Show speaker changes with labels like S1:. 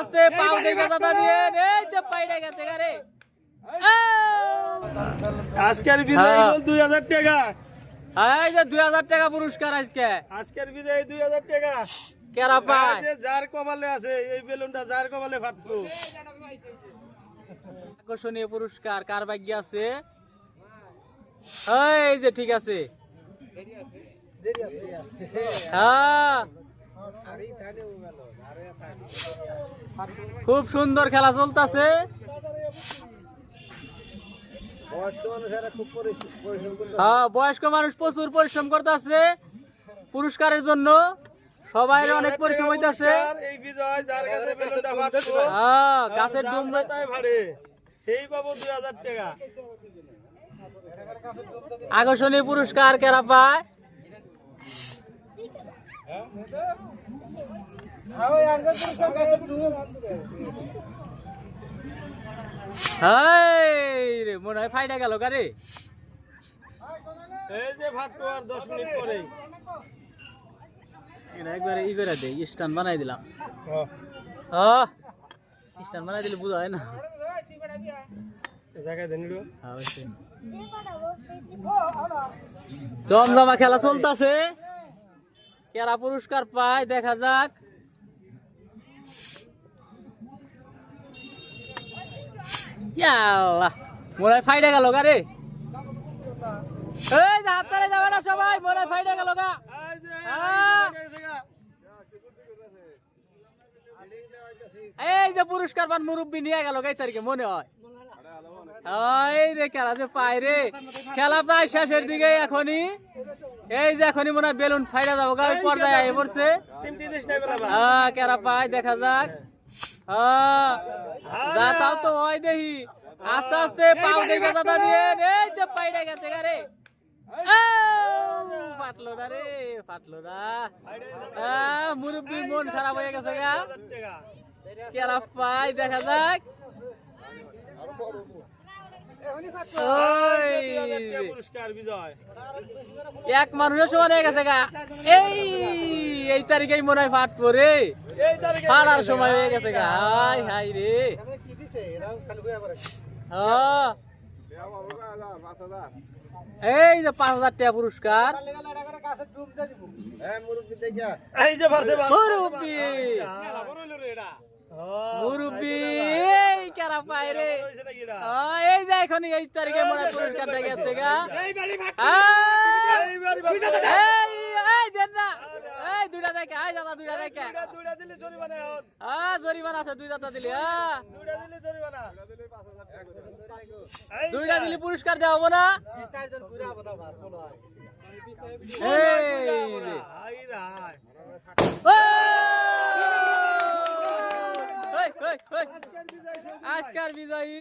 S1: আস্তে পাও দেখে দাদা দিয়ে এই যে পাইড়ে গেছে গারে
S2: আজকের বিজয়
S1: হ্যাঁ।
S2: হল দুই হাজার টাকা।
S1: এই যে দুই হাজার টাকা পুরস্কার আজকে।
S2: আজকের বিজয় দুই হাজার টাকা।
S1: কেরা পায়
S2: যার কপালে আছে এই বেলুনটা যার কপালে ফাটলো।
S1: আকর্ষণীয় পুরস্কার কার ভাগ্য আছে? এই যে ঠিক আছে। হ্যাঁ। খুব সুন্দর খেলা চলতেছে। হ্যাঁ বয়স্ক মানুষ প্রচুর পরিশ্রম করতেছে। পুরস্কারের জন্য সবাই অনেক পরিশ্রম হইতাছে। হ্যাঁ গাছের আকর্ষণীয় পুরস্কার কেরা পায়? রে মনে হয় ফাইটা গেল গারে
S2: এই যে ফাটলো আর দশ মিনিট পরেই।
S1: এটা একবারে ই করে দে স্টান বানাই দিলাম। স্টান বানাই দিলে বুঝা হয় না। হ্যাঁ। জমজমা খেলা চলতেছে। কেরা পুরস্কার পায় দেখা যাক। ইয়াল্লাহ মনে হয় ফাইডে গেল গা রে। এই যে হাত যাবে না সবাই মনে হয় ফাইডে
S2: এই যে,
S1: পুরস্কার পান মুরব্বী নিয়ে গেল গাই মনে হয়। এই রে খেলা যে পায় রে। খেলা প্রায় শেষের দিকে এখনই। এই যে এখনই মনে হয় বেলুন ফাইডা যাব গা ওই পর্যায়ে আই পড়ছে। হ্যাঁ কেরা পায় দেখা যাক। হ্যাঁ যা তাও তো হয় দেখি। আস্তে আস্তে পাও দেখে দাদা দিয়ে এই যে পাইডা গেছে গা রে। ফাটলো না রে ফাটলো না। মন খারাপ হয়ে গেছে গা। কেরা পাই দেখা যাক ওই
S2: দুই হাজার টাকা পুরস্কার বিজয়
S1: এক মানুষের সমান হয়ে গেছে গা। এই এই তারিখেই মনে হয় ফাট পরে ফাটার সময় হয়ে গেছে গা। হাই হাই রে। হ্যাঁ। এই যে পাঁচ হাজার টাকা পুরস্কার।
S2: এই যে
S1: মুরব্বী। মুরব্বী এই কেরা পায় রে এই যে এখন এই তারিখে মনে হয় পুরস্কারটা গেছে গা
S2: এই বাড়ি ফাটছে।
S1: এই,
S2: এই বাড়ি ফাটছে।
S1: এই, এই, দেন না। এই, দুইটা দেখে, এই দাদা, দুইটা দেখে।
S2: দুইটা- দুইটা দিলে জরিমানা এখন।
S1: আহ, জরিমানা আছে, দুই দাদা দিলি, আহ।
S2: দুইটা দিলে জরিমানা।
S1: দুইটা দিলি পুরস্কার দেওয়া হব না? এই রে।
S2: হাই রে হাই।
S1: ওই, ওই, ওই। আজকের বিজয়ী